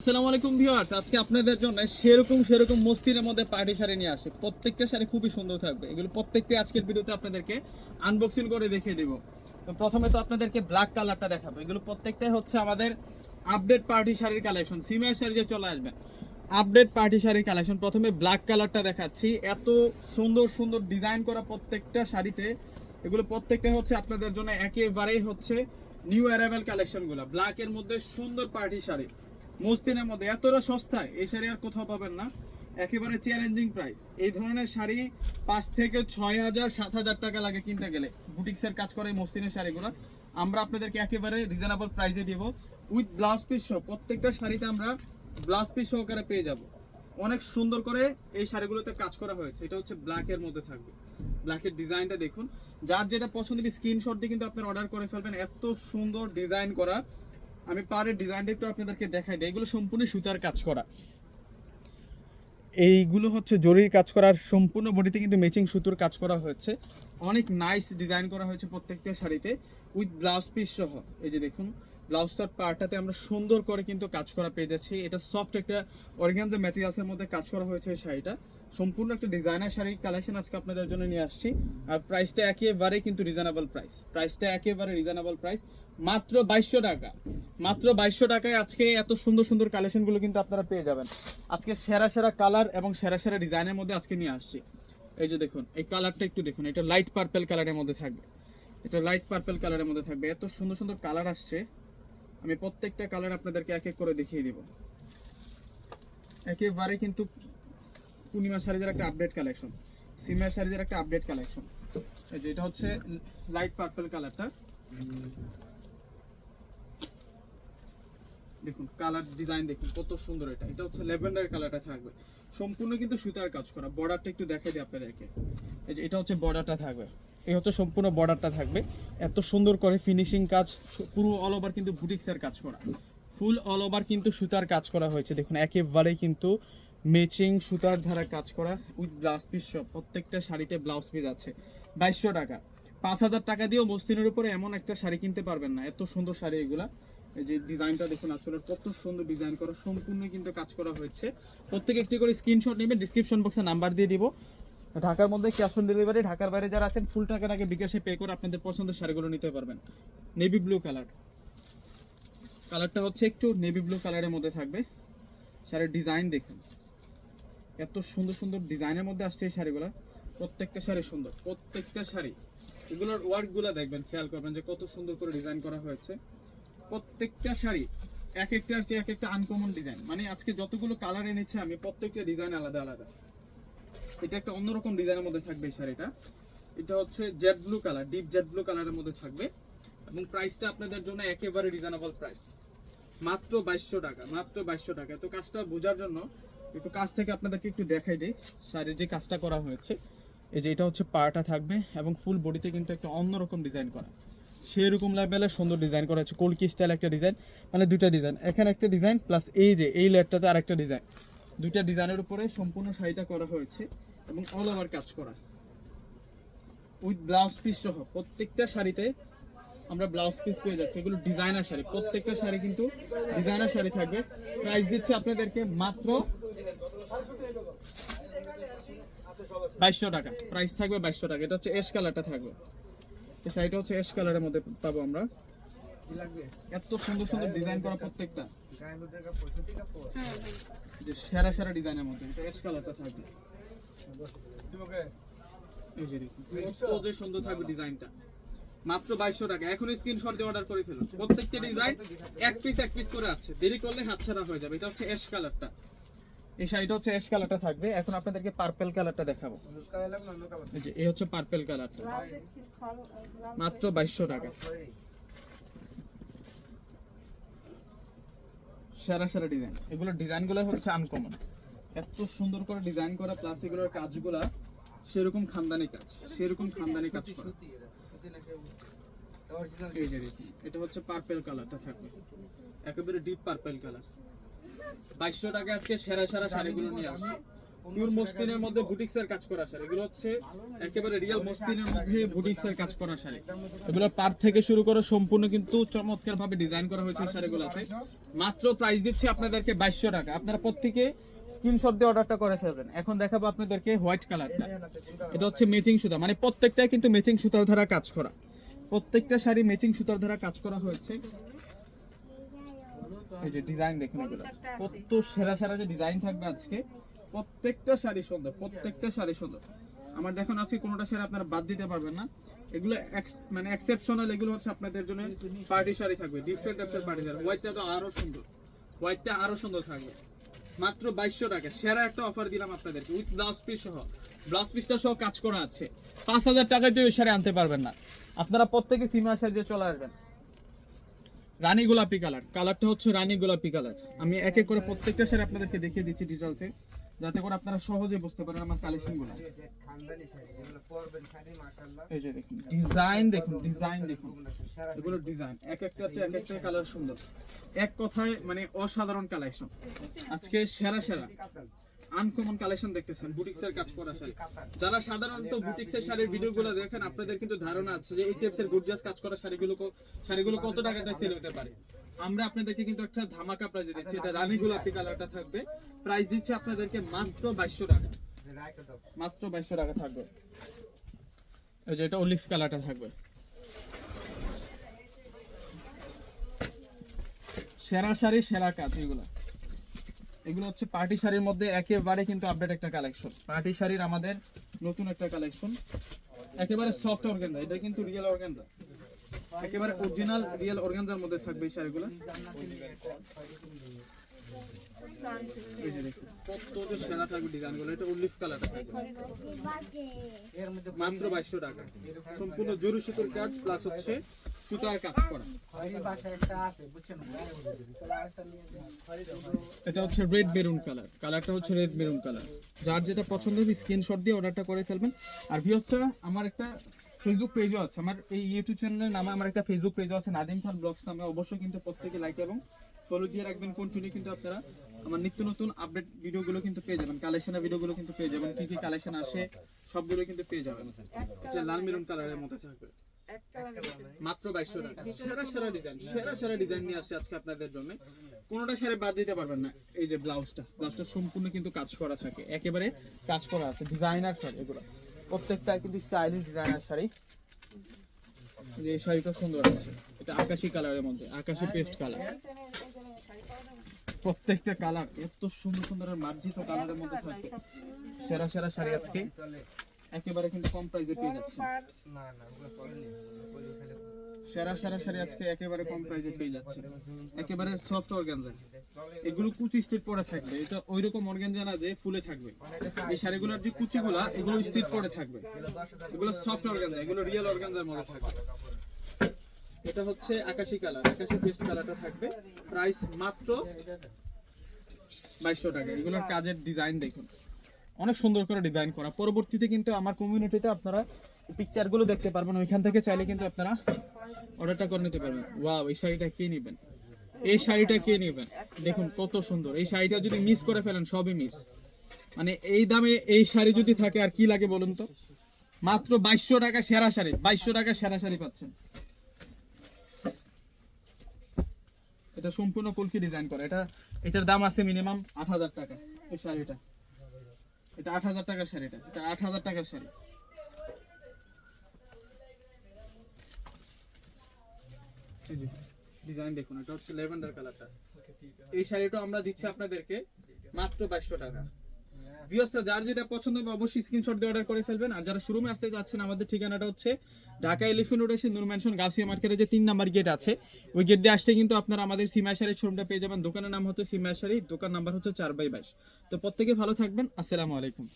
প্রথমে ব্ল্যাক কালারটা শাড়ির কালেকশন শাড়ি চলে আপডেট পার্টি শাড়ির কালেকশন প্রথমে ব্ল্যাক কালারটা দেখাচ্ছি। এত সুন্দর সুন্দর ডিজাইন করা প্রত্যেকটা শাড়িতে এগুলো প্রত্যেকটা হচ্ছে আপনাদের জন্য একেবারেই হচ্ছে নিউ অ্যারাইভাল কালেকশনগুলো ব্ল্যাকের মধ্যে সুন্দর পার্টি শাড়ি। মস্তিনের মধ্যে। এতটা সস্তায় এই শাড়ি আর কোথাও পাবেন না। একেবারে চ্যালেঞ্জিং প্রাইস এই ধরনের শাড়ি পাঁচ থেকে ছয় হাজার, সাত হাজার টাকা লাগে কিনতে গেলে। বুটিক্সের কাজ করে মস্তিনের শাড়িগুলো। আমরা আপনাদেরকে একেবারে রিজনেবল প্রাইসে দিব। উইথ ব্লাউজ পিস সহ প্রত্যেকটা শাড়িতে আমরা ব্লাউজ পিস সহকারে পেয়ে যাব। অনেক সুন্দর করে এই শাড়িগুলোতে কাজ করা হয়েছে। এটা হচ্ছে ব্ল্যাকের মধ্যে থাকবে। ব্ল্যাকের ডিজাইনটা দেখুন। যার যেটা পছন্দ স্ক্রিনশট দিয়ে কিন্তু আপনারা অর্ডার করে ফেলবেন। এত সুন্দর ডিজাইন করা। আমি পারে ডিজাইনটা একটু আপনাদেরকে দেখাই দিই। এগুলো সম্পূর্ণ সুতার কাজ করা। এইগুলো হচ্ছে জরির কাজ করার সম্পূর্ণ বডিতে কিন্তু ম্যাচিং সুতোর কাজ করা হয়েছে। অনেক নাইস ডিজাইন করা হয়েছে প্রত্যেকটা শাড়িতে। উইথ ব্লাউজ পিস সহ। এই যে দেখুন ব্লাউজটার পার্টটাতে আমরা সুন্দর করে কিন্তু কাজ করা পেয়ে যাচ্ছি। এটা সফট একটা অর্গানজা ম্যাটেরিয়ালসের মধ্যে কাজ করা হয়েছে এই শাড়িটা। সম্পূর্ণ একটা ডিজাইনার শাড়ির কালেকশন আজকে আপনাদের জন্য নিয়ে আসছি। আর প্রাইসটা একেবারে কিন্তু রিজনেবল প্রাইস প্রাইসটা একেবারে রিজনেবল প্রাইস মাত্র বাইশশো টাকা। মাত্র বাইশশো টাকায় আজকে এত সুন্দর সুন্দর কালেকশনগুলো কিন্তু আপনারা পেয়ে যাবেন। আজকে সেরা সেরা কালার এবং সেরা সেরা ডিজাইনের মধ্যে আজকে নিয়ে আসছি। এই যে দেখুন, এই কালারটা একটু দেখুন, এটা লাইট পার্পেল কালারের মধ্যে থাকবে। এটা লাইট পার্পেল কালারের মধ্যে থাকবে। এত সুন্দর সুন্দর কালার আসছে। আমি প্রত্যেকটা কালার আপনাদেরকে এক এক করে দেখিয়ে দিব। একেবারে কিন্তু পূর্ণিমা শাড়িদের একটা আপডেট কালেকশন সিমিয়ার শাড়িদের একটা আপডেট কালেকশন এই যে এটা হচ্ছে লাইট পার্পল কালারটা দেখুন কালার ডিজাইন দেখুন, কত সুন্দর এটা। এটা হচ্ছে ল্যাভেন্ডার কালারটা থাকবে। সম্পূর্ণ কিন্তু সুতার কাজ করা। বর্ডারটা একটু দেখাই দিই আপনাদেরকে। এই যে, এটা হচ্ছে বর্ডারটা থাকবে। এই হচ্ছে সম্পূর্ণ বর্ডারটা থাকবে। এত সুন্দর করে ফিনিশিং কাজ পুরো অল ওভার কিন্তু বুটিক্সের কাজ করা। ফুল অল ওভার কিন্তু সুতার কাজ করা হয়েছে। দেখুন, একেবারেই কিন্তু ম্যাচিং সুতার ধারা কাজ করা উইথ ব্লাউজ পিস সব প্রত্যেকটা শাড়িতে ব্লাউজ পিস আছে। বাইশশো টাকা। পাঁচ হাজার টাকা দিয়েও মস্তিনের উপরে এমন একটা শাড়ি কিনতে পারবেন না। এত সুন্দর শাড়ি এগুলা। যে ডিজাইনটা দেখুন আসলে কত সুন্দর ডিজাইন করা, সম্পূর্ণ কিন্তু কাজ করা হয়েছে। প্রত্যেকে একটি করে স্ক্রিনশট নেবেন ডিসক্রিপশন বক্সে নাম্বার দিয়ে দিব। ঢাকার মধ্যে ক্যাশ অন ডেলিভারি ঢাকার বাইরে যারা আছেন ফুল টাকার আগে বিকাশে পে করে আপনাদের পছন্দের শাড়িগুলো নিতে পারবেন। নেভি ব্লু কালার কালারটা হচ্ছে একটু নেভি ব্লু কালারের মধ্যে থাকবে। শাড়ির ডিজাইন দেখুন। এত সুন্দর সুন্দর ডিজাইনের মধ্যে আসছে এই শাড়িগুলো। প্রত্যেকটা শাড়ি সুন্দর, প্রত্যেকটা শাড়ি। এগুলোর ওয়ার্কগুলো দেখবেন, খেয়াল করবেন যে কত সুন্দর করে ডিজাইন করা হয়েছে। প্রত্যেকটা শাড়ি এক একটার চেয়ে এক একটা আনকমন ডিজাইন মানে আজকে যতগুলো কালার এনেছে, আমি প্রত্যেকটা ডিজাইন আলাদা আলাদা। এটা একটা অন্যরকম ডিজাইনের মধ্যে থাকবে শাড়িটা। এটা হচ্ছে jade blue colour deep jade blue কালারের মধ্যে থাকবে। এবং প্রাইসটা আপনাদের জন্য একেবারে রিজনেবল প্রাইস মাত্র বাইশশো টাকা, মাত্র বাইশশো টাকা। তো কাজটা বোঝার জন্য একটু কাজ থেকে আপনাদেরকে একটু দেখাই দিই, শাড়ির যে কাজটা করা হয়েছে। এই যে এটা হচ্ছে পাটা থাকবে এবং ফুল বডিতে কিন্তু একটা অন্যরকম ডিজাইন করা। সেরকম লেভেলের সুন্দর ডিজাইন করা হচ্ছে কলকি স্টাইল একটা ডিজাইন মানে দুইটা ডিজাইন এখানে একটা ডিজাইন প্লাস এই যে, এই লেয়ারটাতে আরেকটা ডিজাইন দুইটা ডিজাইনের উপরে সম্পূর্ণ শাড়িটা করা হয়েছে এবং অল ওভার কাজ করা। উইথ ব্লাউজ পিস সহ, প্রত্যেকটা শাড়িতে আমরা ব্লাউজ পিস পেয়ে যাচ্ছি। এগুলো ডিজাইনার শাড়ি। প্রত্যেকটা শাড়ি কিন্তু ডিজাইনার শাড়ি থাকবে। প্রাইস দিচ্ছি আপনাদেরকে মাত্র বাইশশো টাকা। প্রাইস থাকবে বাইশশো টাকা। এটা হচ্ছে এস কালারটা থাকবে। এই শাড়িটা হচ্ছে এস কালারের মধ্যে পাবো আমরা। এত সুন্দর সুন্দর ডিজাইন করা প্রত্যেকটা। যে সেরা সেরা ডিজাইনের মধ্যে। এটা এস কালারটা থাকবে। এই কত যে সুন্দর থাকবে ডিজাইনটা মাত্র বাইশশো টাকা। এখন স্ক্রিনশট দিয়ে অর্ডার করে ফেলুন। প্রত্যেকটা ডিজাইন এক পিস এক পিস করে আছে। দেরি করলে হাতছাড়া হয়ে যাবে। এটা হচ্ছে এস কালারটা এই শাড়িটা হচ্ছে এস কালারটা থাকবে। এখন আপনাদেরকে পার্পেল কালারটা দেখাবো। এই হচ্ছে পার্পেল কালারটা মাত্র বাইশশো টাকা। সেরা সেরা ডিজাইন এগুলোর ডিজাইনগুলো হচ্ছে আনকমন এত সুন্দর করে ডিজাইন করা প্লাস এগুলোর কাজগুলা সেরকম খানদানি কাজ, সেরকম খানদানি কাজ করা। এটা হচ্ছে পার্পেল কালারটা থাকবে। একেবারে ডিপ পার্পেল কালার বাইশশো টাকা আজকে সেরা সেরা শাড়িগুলো নিয়ে আসছি। মসলিনের মধ্যে কাজ করা শাড়ি। এগুলো হচ্ছে একেবারে মসলিনের মধ্যে কাজ করা শাড়ি। এগুলো পার থেকে শুরু করে সম্পূর্ণ কিন্তু চমৎকার ভাবে ডিজাইন করা হয়েছে মাত্র প্রাইস দিচ্ছি আপনাদেরকে বাইশশো টাকা। আপনারা প্রত্যেকে স্ক্রিনশট দিয়ে অর্ডারটা করে ফেলবেন। এখন দেখাবো আপনাদেরকে হোয়াইট কালারটা এটা হচ্ছে ম্যাচিং সুতা। মানে প্রত্যেকটাই কিন্তু ম্যাচিং সুতার ধারা কাজ করা। প্রত্যেকটা শাড়ি মেচিং সুতার ধারা কাজ করা হয়েছে। এই যে ডিজাইন দেখুন এগুলো। কত সেরা সেরা যে ডিজাইন থাকবে আজকে প্রত্যেকটা শাড়ি সুন্দর প্রত্যেকটা শাড়ি সুন্দর। আমার দেখুন আজকে কোনোটা শাড়ি আপনারা বাদ দিতে পারবেন না। এগুলো মানে এক্সেপশনাল এগুলো হচ্ছে আপনাদের জন্য পার্টি শাড়ি থাকবে ডিফারেন্ট টাইপসের পার্টি শাড়ি। হোয়াইটটা তো আরও সুন্দর। হোয়াইটটা আরও সুন্দর থাকবে। মাত্র বাইশশো টাকা। সেরা একটা অফার দিলাম আপনাদেরকে উইথ ব্লাউজ পিস সহ। ব্লাউজ পিসটা সহ কাজ করা আছে। পাঁচ হাজার টাকায় দিয়ে ওই শাড়ি আনতে পারবেন না। আপনারা প্রত্যেকে সিমা সাজিয়ে চলে আসবেন। রানী গোলাপি কালার। কালারটা হচ্ছে রানী গোলাপি কালার। আমি এক এক করে প্রত্যেকটা শাড়ি আপনাদেরকে দেখিয়ে দিচ্ছি ডিটেলসে যাতে করে আপনারা সহজে বুঝতে পারেন আমার কালেকশনগুলো এই যে দেখুন ডিজাইন দেখুন ডিজাইন দেখুন। এগুলো ডিজাইন এক একটা হচ্ছে এক একটা কালার সুন্দর। এক কথায় মানে অসাধারণ কালেকশন আজকে সেরা সেরা। আনকমন কালেকশন দেখতেছেন, বুটিক্সের কাজ করা শাড়ি। যারা সাধারণত বুটিক্সের শাড়ির ভিডিওগুলো দেখেন, আপনাদের কিন্তু ধারণা আছে যে এই টাইপসের গুডজাস কাজ করা শাড়িগুলো শাড়িগুলো কত টাকাতে সেল হতে পারে। আমরা আপনাদেরকে কিন্তু একটা ধামাকা প্রাইজে দিচ্ছি, এটা রানী গোলাপি কালারটা থাকবে। প্রাইস দিচ্ছি আপনাদেরকে মাত্র বাইশশো টাকা। মাত্র বাইশশো টাকা থাকবে। এই যে এটা অলিভ কালারটা থাকবে। সেরা শাড়ি, সেরা কাজ, এগুলো। এগুলো হচ্ছে পার্টি শাড়ির মধ্যে একেবারে কিন্তু আপডেট একটা কালেকশন পার্টি শাড়ির আমাদের নতুন একটা কালেকশন একেবারে সফট অর্গেন্দা এটা কিন্তু রিয়েল অর্গানজা একেবারে অরিজিনাল রিয়েল অর্গানজার মধ্যে থাকবে এই শাড়িগুলো। সেরা থাকবে ডিজাইনগুলো, এটা কালার মাত্র বাইশশো টাকা। সম্পূর্ণ কাজ প্লাস হচ্ছে সুতার কাজ করা। এটা হচ্ছে রেড মেরুন কালার কালারটা হচ্ছে রেড মেরুন কালার যার যেটা পছন্দ হবে স্ক্রিনশট দিয়ে অর্ডারটা করে ফেলবেন। আর ভিউসটা আমার একটা ফেসবুক পেজও আছে। আমার এই ইউটিউব চ্যানেলের নামে আমার একটা ফেসবুক পেজও আছে নাদিম খান ব্লগস নামে। অবশ্যই কিন্তু প্রত্যেকে লাইক এবং ফলো দিয়ে রাখবেন। কন্টিনিউ কিন্তু আপনারা আমার নিত্য নতুন আপডেট ভিডিওগুলো কিন্তু পেয়ে যাবেন। কালেকশনের ভিডিওগুলো কিন্তু পেয়ে যাবেন। কি কি কালেকশন আসে, সবগুলো কিন্তু পেয়ে যাবেন। এটা লাল মেরুন কালারের মধ্যে থাকবে মাত্র বাইশশো টাকা। সেরা সেরা ডিজাইন সেরা সেরা ডিজাইন নিয়ে আসছে আজকে আপনাদের জন্য। কোনোটা শাড়ি বাদ দিতে পারবেন না। এই যে ব্লাউজটা ব্লাউজটা সম্পূর্ণ কিন্তু কাজ করা থাকে। একেবারে কাজ করা আছে। ডিজাইনার শাড়ি এগুলো। প্রত্যেকটা কিন্তু স্টাইলিশ ডিজাইনার শাড়ি। যে শাড়িটা সুন্দর আছে, এটা আকাশি কালারের মধ্যে, আকাশি পেস্ট কালার প্রত্যেকটা কালার এত সুন্দর সুন্দর মার্জিত কালারের মধ্যে থাকে। সেরা সেরা শাড়ি আজকে। একেবারে কিন্তু কম প্রাইসে পেয়ে যাচ্ছে সেরা সেরা শাড়ি আজকে একেবারে কম প্রাইসে পেয়ে যাচ্ছে। একেবারে সফট অর্গানজা এগুলো কুচি স্টিচ পরে থাকবে। এটা ওইরকম অর্গানজা না যে ফুলে থাকবে। এই শাড়িগুলোর যে কুচিগুলা, এগুলো স্টিচ পরে থাকবে। এগুলো সফট অর্গানজা এগুলো রিয়েল অর্গানজার মধ্যে থাকবে। এটা হচ্ছে আকাশি কালার আকাশি পেস্ট কালারটা থাকবে। প্রাইস মাত্র বাইশশো টাকা। এগুলোর কাজের ডিজাইন দেখুন। অনেক সুন্দর করে ডিজাইন করা। পরবর্তীতে কিন্তু আমার কমিউনিটিতে আপনারা পিকচারগুলো দেখতে পারবেন, ওইখান থেকে চাইলে কিন্তু আপনারা অর্ডারটা করে নিতে পারবেন। ওয়াও এই শাড়িটা কে নেবেন? এই শাড়িটা কে নেবেন? দেখুন কত সুন্দর। এই শাড়িটা যদি মিস করে ফেলেন, সবই মিস মানে এই দামে এই শাড়ি যদি থাকে, আর কি লাগে বলুন তো? মাত্র বাইশশো টাকা সেরা শাড়ি, বাইশশো টাকা সেরা শাড়ি পাচ্ছেন। এটা সম্পূর্ণ কলকি ডিজাইন করা। এটা, এটার দাম আছে মিনিমাম আট হাজার টাকা, এই শাড়িটা। এটা আট হাজার টাকার শাড়িটা, এটা আট হাজার টাকার শাড়ি। ডিজাইন দেখুন, এটা হচ্ছে লেভেন্ডার কালারটা এই শাড়িটা আমরা দিচ্ছি আপনাদেরকে মাত্র বাইশশো টাকা। ভিউয়ার্সরা যার যেটা পছন্দ হবে অবশ্যই স্ক্রিনশট দিয়ে অর্ডার করে ফেলবেন। আর যারা শোরুমে আসতে যাচ্ছেন আমাদের ঠিকানাটা হচ্ছে ঢাকা এলিফেন্ট রোড এসে নূর ম্যানশন গাছিয়া মার্কেটের যে তিন নাম্বার গেট আছে। ওই গেট দিয়ে আসতে কিন্তু আপনারা আমাদের সিমাশারির শোরুমটা পেয়ে যাবেন। দোকানের নাম হচ্ছে সিমাশারি দোকান নাম্বার হচ্ছে চার বাই বাইশ। তো প্রত্যেকে ভালো থাকবেন। আসসালামু আলাইকুম।